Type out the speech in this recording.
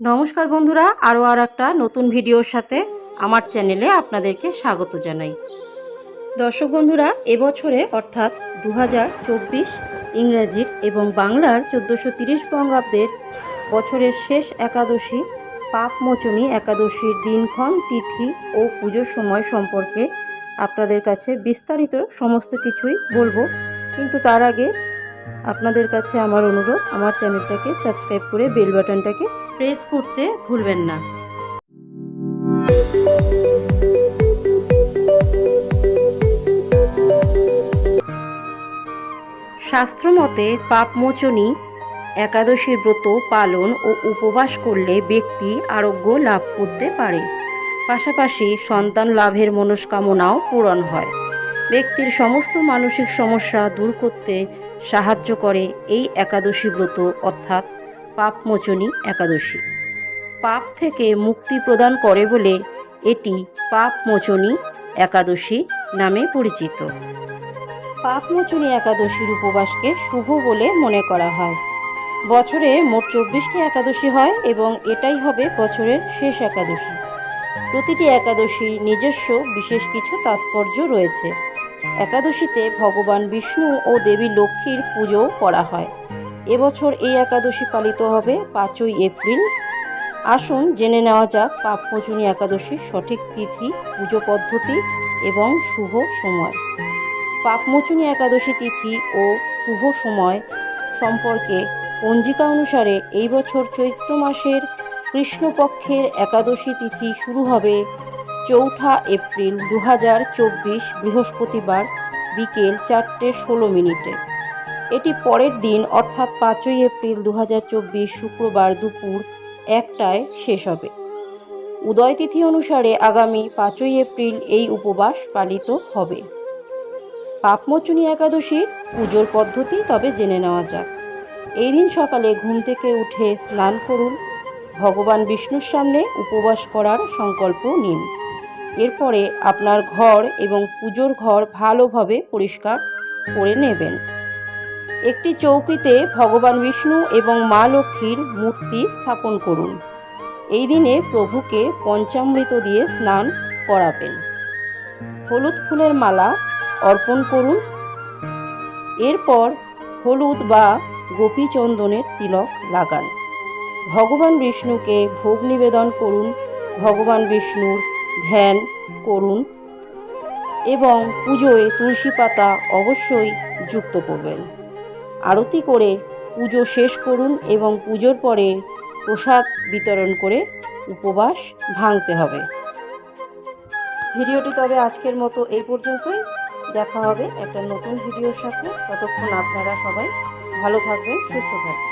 নমস্কার বন্ধুরা, আরও আর একটা নতুন ভিডিওর সাথে আমার চ্যানেলে আপনাদেরকে স্বাগত জানাই। দর্শক বন্ধুরা, এবছরে অর্থাৎ দু হাজার চব্বিশ ইংরাজির এবং বাংলার চোদ্দোশো তিরিশ বঙ্গাব্দের বছরের শেষ একাদশী, পাপমোচনী একাদশীর দিনক্ষণ, তিথি ও পুজোর সময় সম্পর্কে আপনাদের কাছে বিস্তারিত সমস্ত কিছুই বলব। কিন্তু তার আগে আপনাদের কাছে আমার অনুরোধ, আমার চ্যানেলটাকে সাবস্ক্রাইব করে বেল বাটনটাকে প্রেস করতে ভুলবেন না। শাস্ত্রমতে পাপমোচনী, একাদশীর ব্রত পালন ও উপবাস করলে ব্যক্তি আরোগ্য লাভ করতে পারে। পাশাপাশি সন্তান লাভের মনস্কামনাও পূরণ হয়। ব্যক্তির সমস্ত মানসিক সমস্যা দূর করতে সাহায্য করে এই একাদশী ব্রত, অর্থাৎ পাপমোচনী একাদশী। পাপ থেকে মুক্তি প্রদান করে বলে এটি পাপমোচনী একাদশী নামে পরিচিত। পাপমোচনী একাদশীর উপবাসকে শুভ বলে মনে করা হয়। বছরে মোট চব্বিশটি একাদশী হয় এবং এটাই হবে বছরের শেষ একাদশী। প্রতিটি একাদশীর নিজস্ব বিশেষ কিছু তাৎপর্য রয়েছে। একাদশীতে ভগবান বিষ্ণু ও দেবী লক্ষ্মীর পুজো করা হয়। এবছর এই একাদশী পালিত হবে পাঁচই এপ্রিল। আসুন জেনে নেওয়া যাক পাপমোচনী একাদশীর সঠিক তিথি, পুজো পদ্ধতি এবং শুভ সময়। পাপমোচনী একাদশী তিথি ও শুভ সময় সম্পর্কে পঞ্জিকা অনুসারে এই বছর চৈত্র মাসের কৃষ্ণপক্ষের একাদশী তিথি শুরু হবে চৌঠা এপ্রিল দু হাজার চব্বিশ বৃহস্পতিবার বিকেল চারটে ষোলো মিনিটে। এটি পরের দিন, অর্থাৎ পাঁচই এপ্রিল দু হাজার চব্বিশ শুক্রবার দুপুর একটায় শেষ হবে। উদয় তিথি অনুসারে আগামী পাঁচই এপ্রিল এই উপবাস পালিত হবে। পাপমোচনী একাদশীর পুজোর পদ্ধতি তবে জেনে নেওয়া যাক। এই দিন সকালে ঘুম থেকে উঠে স্নান করুন। ভগবান বিষ্ণুর সামনে উপবাস করার সংকল্প নিন। এরপরে আপনার ঘর এবং পুজোর ঘর ভালোভাবে পরিষ্কার করে নেবেন। একটি চৌকিতে ভগবান বিষ্ণু এবং মা লক্ষ্মীর মূর্তি স্থাপন করুন। এই দিনে প্রভুকে পঞ্চামৃত দিয়ে স্নান করাবেন। হলুদ ফুলের মালা অর্পণ করুন। এরপর হলুদ বা গোপী চন্দনের তিলক লাগান। ভগবান বিষ্ণুকে ভোগ নিবেদন করুন। ভগবান বিষ্ণুর ধ্যান করুন এবং পুজোয় তুলসী পাতা অবশ্যই যুক্ত করবেন। আরতি করে পুজো শেষ করুন এবং পুজোর পরে প্রসাদ বিতরণ করে উপবাস ভাঙতে হবে। ভিডিওটি তবে আজকের মতো এই পর্যন্তই। দেখা হবে একটা নতুন ভিডিওর সাথে। ততক্ষণ আপনারা সবাই ভালো থাকবেন, সুস্থ থাকবেন।